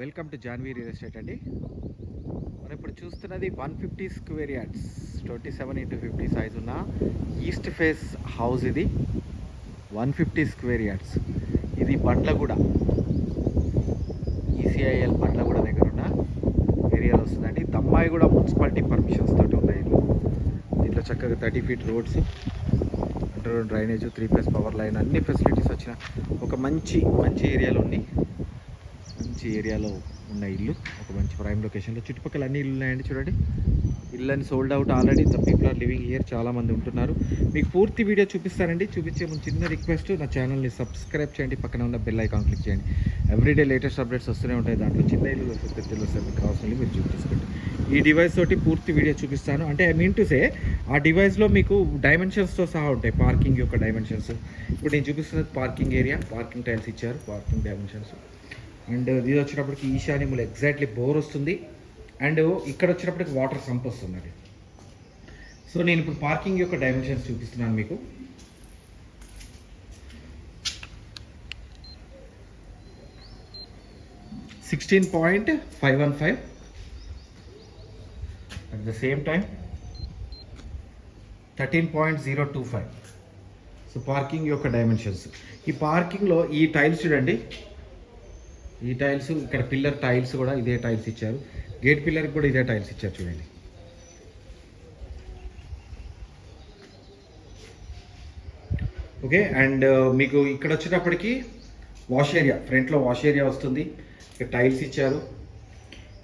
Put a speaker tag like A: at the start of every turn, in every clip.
A: Welcome to Janhvi real estate అండి. మనం ఇప్పుడు చూస్తున్నది one fifty square yards twenty seven into fifty size ఉన్న ఈస్ట్ ఫేస్ హౌస్ ఇది. One fifty square yards. ఇది బండ్లగూడ. ఈసీఐఎల్ బండ్లగూడ దగ్గర ఉన్న ఏరియాలో వస్తుందండి. దమ్మాయి కూడా మున్సిపాలిటీ పర్మిషన్స్ తోటి ఉన్నాయి ఇల్లు. దీంట్లో చక్కగా thirty feet roads under drainage three phase power line అన్ని ఫెసిలిటీస్ వచ్చిన ఒక మంచి మంచి ఏరియాలో ఉంది మంచి ఏరియాలో ఉన్న ఇల్లు. ఒక మంచి ప్రైమ్ లొకేషన్లో చుట్టుపక్కల అన్ని ఇల్లు ఉన్నాయండి చూడండి. ఇల్లు sold out already the people are living here చాలామంది ఉంటున్నారు. మీకు పూర్తి వీడియో చూపిస్తానండి. చూపించే ముందు చిన్న రిక్వెస్ట్ నా ఛానల్ని సబ్స్క్రైబ్ చేయండి. పక్కన ఉన్న బెల్ ఐకాన్ క్లిక్ చేయండి. ఎవ్రీడే లేటెస్ట్ అప్డేట్స్ వస్తూనే ఉంటాయి. దాంట్లో చిన్న ఇల్లు వస్తే పెద్ద ఇల్లు వస్తే మీకు కావాల్సిన మీరు చూసి తీసుకోండి ఈ డివైస్ తోటి పూర్తి వీడియో చూపిస్తాను. అంటే ఐ మీన్ టు సే ఆ డివైస్లో మీకు డైమెన్షన్స్తో సహా ఉంటాయి. పార్కింగ్ యొక్క డైమెన్షన్స్ ఇప్పుడు నేను చూపిస్తున్నది పార్కింగ్ ఏరియా పార్కింగ్ టైల్స్ ఇచ్చారు. పార్కింగ్ డైమెన్షన్స్ అండ్ ఇది వచ్చినప్పటికి ఈశాన్యములు ఎగ్జాక్ట్లీ బోర్ వస్తుంది. అండ్ ఇక్కడ వచ్చినప్పటికి వాటర్ సంప్ వస్తుంది సో నేను ఇప్పుడు పార్కింగ్ యొక్క డైమెన్షన్స్ చూపిస్తున్నాను మీకు. Sixteen point five one five at the same time thirteen point zero two five. So parking యొక్క డైమెన్షన్స్. ఈ పార్కింగ్లో ఈ టైల్స్ చూడండి. ఈ టైల్స్ ఇక్కడ పిల్లర్ టైల్స్ కూడా ఇదే టైల్స్ ఇచ్చారు. గేట్ పిల్లర్కి కూడా ఇదే టైల్స్ ఇచ్చారు చూడండి. ఓకే అండ్ uh, మీకు ఇక్కడ వచ్చేటప్పటికి వాష్ ఏరియా ఫ్రంట్లో వాష్ ఏరియా వస్తుంది. ఇక్కడ టైల్స్ ఇచ్చారు.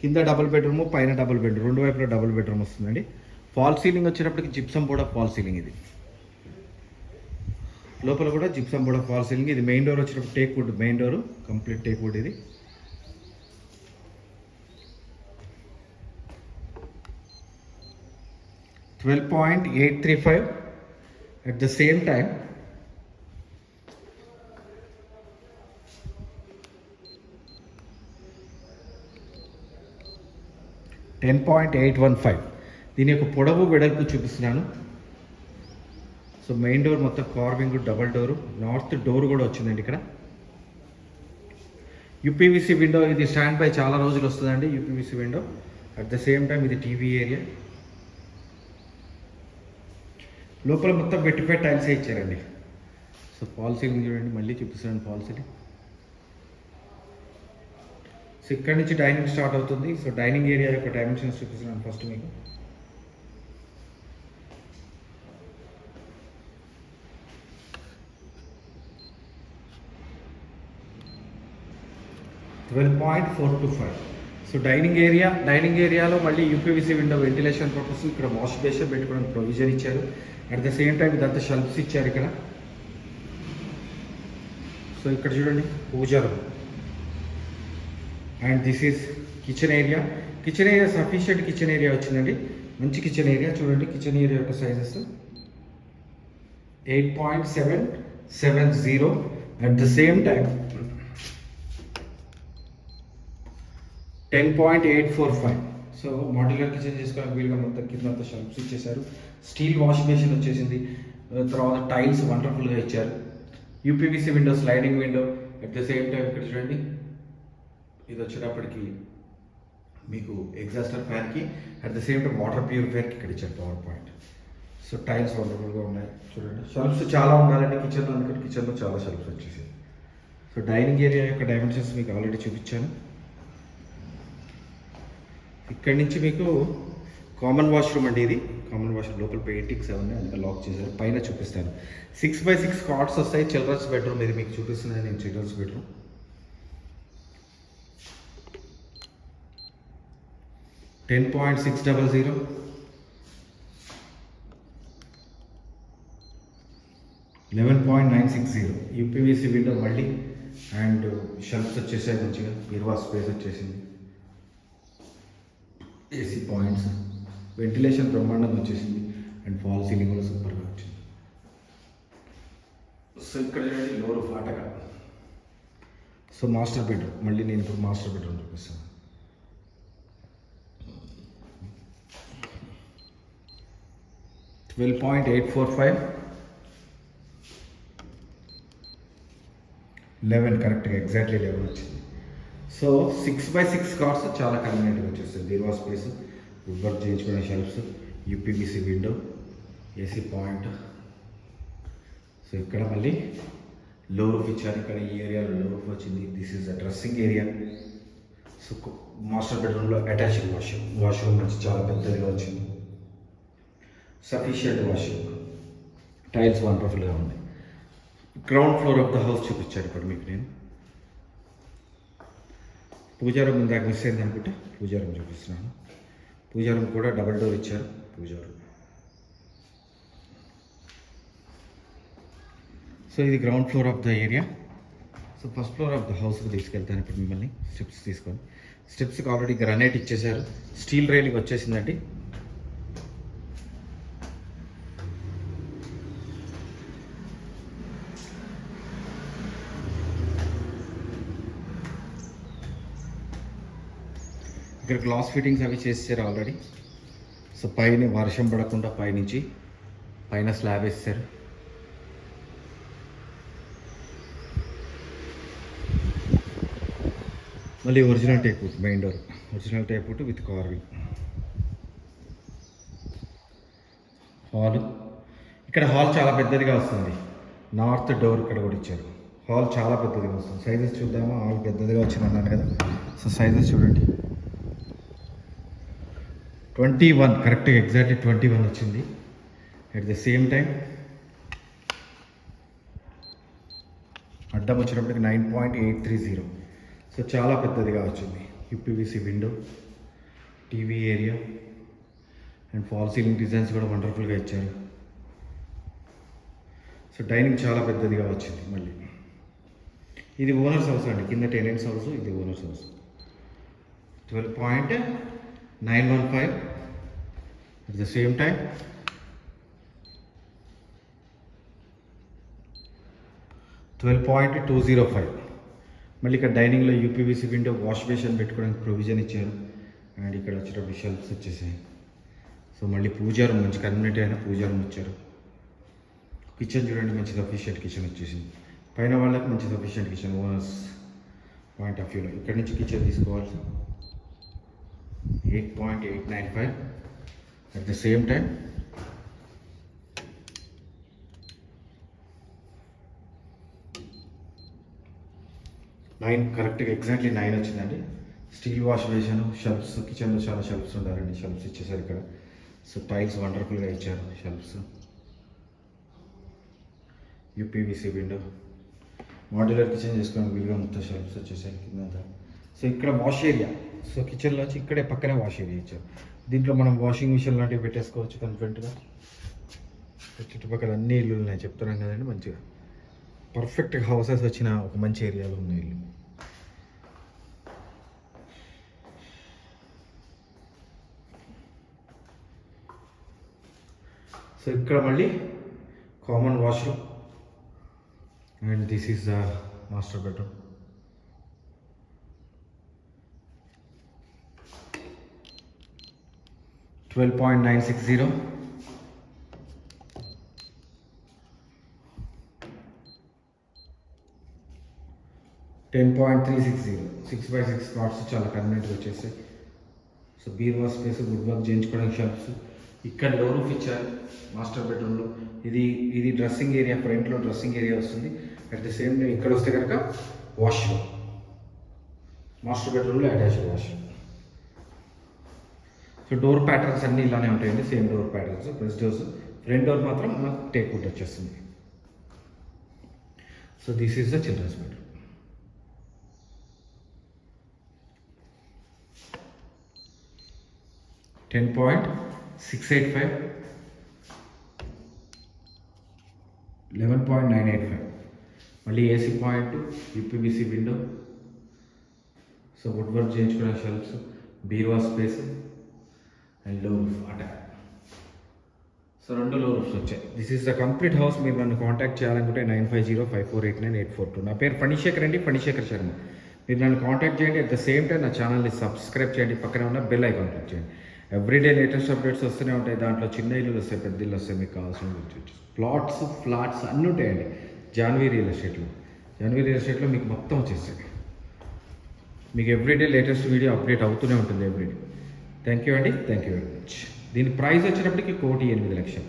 A: కింద డబుల్ బెడ్రూమ్ పైన డబుల్ బెడ్రూమ్ రెండు వైపులా డబుల్ బెడ్రూమ్ వస్తుందండి. ఫాల్ సీలింగ్ వచ్చేటప్పటికి జిప్సం కూడా ఫాల్ సీలింగ్ ఇది. లోపల కూడా జిప్సం కూడా ఫాల్ సీలింగ్ ఇది మెయిన్ డోర్ వచ్చినప్పుడు teak wood main door complete teak wood ఇది. Twelve point eight three five at the same time ten point eight one five దీని యొక్క పొడవు వెడల్పు చూపిస్తున్నాను. సో మెయిన్ డోర్ మొత్తం carving double door north door కూడా వచ్చిందండి ఇక్కడ. యూపీవీసీ విండో ఇది స్టాండ్ బై చాలా రోజులు వస్తుందండి UPVC window at the same time ఇది టీవీ ఏరియా లోపల మొత్తం పెట్టిపోయి టైల్స్ ఇచ్చారండి. సో పాలసీ చూడండి మళ్ళీ చూపిస్తున్నాను పాలసీని సో ఇక్కడ నుంచి డైనింగ్ స్టార్ట్ అవుతుంది. సో డైనింగ్ ఏరియా యొక్క డైమెన్షన్స్ చూపిస్తున్నాను ఫస్ట్ మీకు. Twelve point four two five so dining area dining ఏరియాలో మళ్ళీ యూపీవీసీ విండో వెంటిలేషన్ పర్పస్ ఇక్కడ వాష్ బేషన్ పెట్టుకోవడానికి ప్రొవిజన్ ఇచ్చారు. అట్ ద సేమ్ టైం ఇదంతా షెల్ఫ్స్ ఇచ్చారు ఇక్కడ. సో ఇక్కడ చూడండి puja room and this is kitchen area kitchen area sufficient kitchen area వచ్చిందండి. మంచి కిచెన్ ఏరియా చూడండి కిచెన్ ఏరియా యొక్క sizes eight point seven seven zero at the same time ten point eight four five so modular kitchen చేసుకోవడానికి వీలుగా మొత్తం కింద అంతా shelves ఇచ్చేసారు స్టీల్ వాషింగ్ మెషిన్ వచ్చేసింది. తర్వాత టైల్స్ వండర్ఫుల్గా ఇచ్చారు. UPVC window sliding window at the same time ఇక్కడ చూడండి. ఇది వచ్చేటప్పటికి మీకు exhauster ఫ్యాన్కి at the same time water ప్యూరిఫైర్కి ఇక్కడ ఇచ్చారు పవర్ పాయింట్ సో టైల్స్ వండర్ఫుల్గా ఉన్నాయి. చూడండి. షెల్ఫ్స్ చాలా ఉండాలండి కిచెన్లో అందుకని కిచెన్లో చాలా షెల్ఫ్స్ వచ్చేసాయి. సో డైనింగ్ ఏరియా యొక్క డైమెన్షన్స్ మీకు ఆల్రెడీ చూపించాను. ఇక్కడి నుంచి మీకు కామన్ వాష్రూమ్ అండి ఇది. కామన్ వాష్రూమ్ లోపల పెయింటింగ్స్ అవన్నీ అందుకే లాక్ చేశారు. పైన చూపిస్తాను. సిక్స్ బై సిక్స్ కార్డ్స్ వస్తాయి. చిల్డ్రన్స్ బెడ్రూమ్ ఇది మీకు చూపిస్తున్నాను నేను children's bedroom ten point six double zero eleven point nine six zero UPVC window మళ్ళీ. అండ్ షెల్ఫ్స్ వచ్చేసాయి మంచిగా. ఇరవా స్పేస్ వచ్చేసింది. ఏసీ పాయింట్స్ వెంటిలేషన్ బ్రహ్మాండంగా వచ్చేసింది. అండ్ ఫాల్ సీలింగ్ కూడా సూపర్గా వచ్చింది. సో ఇక్కడ చూడండి లోరు ఫాటగా సో మాస్టర్ బెడ్రూమ్ మళ్ళీ నేను ఇప్పుడు మాస్టర్ బెడ్రూమ్ చూపిస్తాను. Twelve point eight four five eleven కరెక్ట్గా ఎగ్జాక్ట్లీ లెవెన్ వచ్చింది. So six by six cards చాలా కన్వీనియంట్గా వచ్చేస్తాయి. దీర్వా స్పేస్ వుడ్ చేయించుకునే shelfs UPVC window AC point so ఇక్కడ మళ్ళీ లో రూఫ్ ఇచ్చారు. ఇక్కడ ఈ ఏరియాలో లో రూఫ్ వచ్చింది. This is a dressing area so master బెడ్రూమ్లో అటాచ్డ్ వాష్రూమ్ వాష్రూమ్ మంచి చాలా పెద్దదిగా వచ్చింది. సఫిషియంట్ వాష్రూమ్ టైల్స్ వండర్ఫుల్గా ఉన్నాయి. Ground floor of the house చూపించాడు ఇప్పుడు మీకు నేను. పూజారం ఇందాక మిస్ అయింది పూజారం చూపిస్తున్నాను. పూజారం కూడా డబల్ డోర్ ఇచ్చారు పూజారం. సో ఇది ground floor of the area so first floor of the హౌస్కి తీసుకెళ్తాను ఇప్పుడు మిమ్మల్ని. స్టెప్స్ తీసుకొని స్టెప్స్కి ఆల్రెడీ గ్రనైట్ ఇచ్చేసారు స్టీల్ రైలింగ్ వచ్చేసిందండి. ఇక్కడ గ్లాస్ ఫిట్టింగ్స్ అవి చేసారు ఆల్రెడీ సో పైన వర్షం పడకుండా పైనుంచి పైన స్లాబ్ వేస్తారు మళ్ళీ original teak main door original teak wood with carving hall ఇక్కడ హాల్ చాలా పెద్దదిగా వస్తుంది. నార్త్ డోర్ ఇక్కడ కూడా ఇచ్చారు. హాల్ చాలా పెద్దదిగా వస్తుంది. సైజెస్ చూద్దామా? హాల్ పెద్దదిగా వచ్చింది అన్నాను కదా. సో సైజెస్ చూడండి. ట్వంటీ వన్ కరెక్ట్గా ఎగ్జాక్ట్లీ ట్వంటీ వన్ వచ్చింది. అట్ ద సేమ్ టైం అడ్డం వచ్చినప్పటికి nine point eight three zero. So చాలా పెద్దదిగా వచ్చింది. UPVC window TV area and fall ceiling designs కూడా వండర్ఫుల్గా ఇచ్చారు. సో డైనింగ్ చాలా పెద్దదిగా వచ్చింది మళ్ళీ. ఇది ఓనర్స్ హౌస్ అండి. కింద టెనెంట్స్ హౌస్ ఇది owners house twelve point nine one five at the same time twelve point two zero five. మళ్ళీ ఇక్కడ డైనింగ్లో యూపీవీసీ విండో వాష్ బేషన్ పెట్టుకోవడానికి ప్రొవిజన్ ఇచ్చారు. అండ్ ఇక్కడ వచ్చేటప్పుడు షెల్ఫ్స్ వచ్చేసాయి. సో మళ్ళీ పూజారం మంచి కమ్యూనిటీ అయిన పూజారం ఇచ్చారు. కిచెన్ చూడండి మంచి సఫిషియంట్ కిచెన్ వచ్చేసింది. పైన వాళ్ళకి మంచి sufficient kitchen owners point of వ్యూలో. ఇక్కడ నుంచి కిచెన్ తీసుకోవాలి eight point eight nine five at same time nine కరెక్ట్గా ఎగ్జాక్ట్లీ నైన్ వచ్చిందండి. స్టీల్ వాష్ వేసాను షెల్ఫ్స్ కిచెన్లో చాలా షెల్ఫ్స్ ఉండాలండి. షెల్ఫ్స్ ఇచ్చేసారు ఇక్కడ. సో టైల్స్ వండర్ఫుల్గా ఇచ్చారు shelfs UPVC window modular kitchen చేసుకోవడానికి వీలుగా మొత్తం షెల్ఫ్స్ వచ్చేసాయి కింద సో ఇక్కడ వాష్ ఏరియా సో కిచెన్లో వచ్చి ఇక్కడే పక్కనే వాష్ చేయొచ్చు దీంట్లో మనం వాషింగ్ మిషన్ లాంటివి పెట్టేసుకోవచ్చు కన్ఫెంట్గా చుట్టుపక్కల అన్ని ఇల్లు ఉన్నాయి చెప్తున్నాను కదండి మంచిగా. పర్ఫెక్ట్ హౌసెస్ వచ్చిన ఒక మంచి ఏరియాలో ఉన్న ఇల్లు. సో ఇక్కడ మళ్ళీ common washroom and this is the master bedroom twelve point nine six zero ten point three six zero six by six cards చాలా కన్వీనియంట్గా వచ్చేసాయి. సో బీర్వా స్పేస్ గుడ్ వర్క్ చేయించుకోవడానికి షాప్స్ ఇక్కడ లో రూఫ్ ఇచ్చారు మాస్టర్ బెడ్రూమ్లో ఇది ఇది డ్రెస్సింగ్ ఏరియా ఫ్రంట్లో డ్రెస్సింగ్ ఏరియా వస్తుంది. అట్ ది సేమ్ టైం ఇక్కడ వస్తే కనుక వాష్రూమ్ మాస్టర్ బెడ్రూమ్లో attached washroom so door patterns అన్నీ ఇలానే ఉంటాయండి. Same door patterns press doors. Front door మాత్రం మనకు టేక్ వుడ్ వచ్చేస్తుంది. So this is the children's bedroom ten point six eight five. Eleven point nine eight five. మళ్ళీ AC point UPVC window. So wood work చేయించుకునే shelves బీరువా space. అండ్లో roof attack so రెండు low roofs వచ్చాయి. This is the complete house మీరు నన్ను contact చేయాలనుకుంటే nine five zero five four eight nine eight four two. నా పేరు ఫణిశేఖర్ అండి. ఫణిశేఖర్ శర్మ. మీరు నన్ను కాంటాక్ట్ చేయండి. అట్ ద సేమ్ టైం నా ఛానల్ని సబ్స్క్రైబ్ చేయండి. పక్కనే ఉన్న బెల్ ఐకాన్ క్లిక్ చేయండి. ఎవ్రీడే లేటెస్ట్ అప్డేట్స్ వస్తూనే ఉంటాయి. దాంట్లో చిన్న ఇల్లులు వస్తాయి. పెద్ద ఇల్లు వస్తాయి. మీకు కావాల్సిన ప్లాట్స్ ఫ్లాట్స్ అన్నీ ఉంటాయండి. జాన్వీ రియల్ ఎస్టేట్లో జాన్వీ రియల్ ఎస్టేట్లో మీకు మొత్తం వచ్చేస్తాయి. మీకు ఎవ్రీడే లేటెస్ట్ వీడియో అప్డేట్ అవుతూనే ఉంటుంది. ఎవ్రీడే థ్యాంక్ యూ అండి థ్యాంక్ యూ వెరీ మచ్ దీని ప్రైస్ వచ్చేటప్పటికి కోటి ఎనిమిది లక్షలు.